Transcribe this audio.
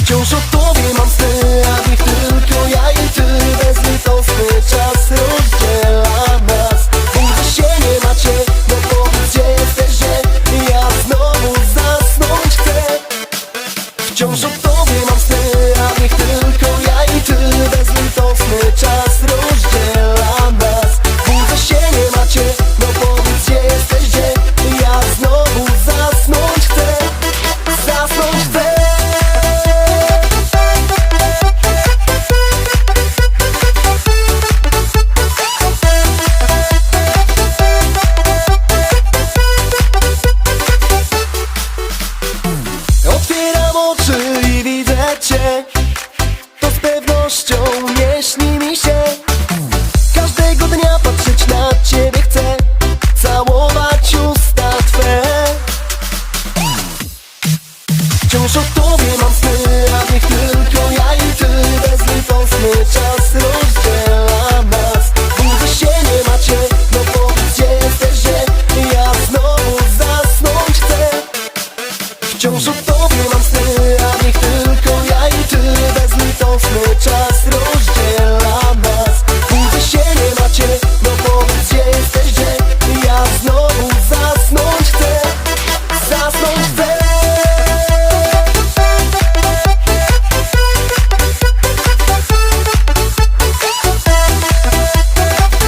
Wciąż o tobie mam sny, a ich tylko ja i ty. Bezlitosny czas rozdziela nas. Nigdy się nie macie, no powiedz gdzie jesteś, że Ja znowu zasnąć chcę. Wciąż o tobie Każdego dnia patrzeć na ciebie chcę. Całować usta twe. Wciąż o tobie mam sny, a niech tylko ja i ty. Bez lifosny czas rozdziela nas. Budzę się, nie macie, no powiedz gdzie jesteś, że Ja znowu zasnąć chcę. Wciąż o tobie mam sny, a niech tylko ja i ty. Bez lifosny czas rozdziela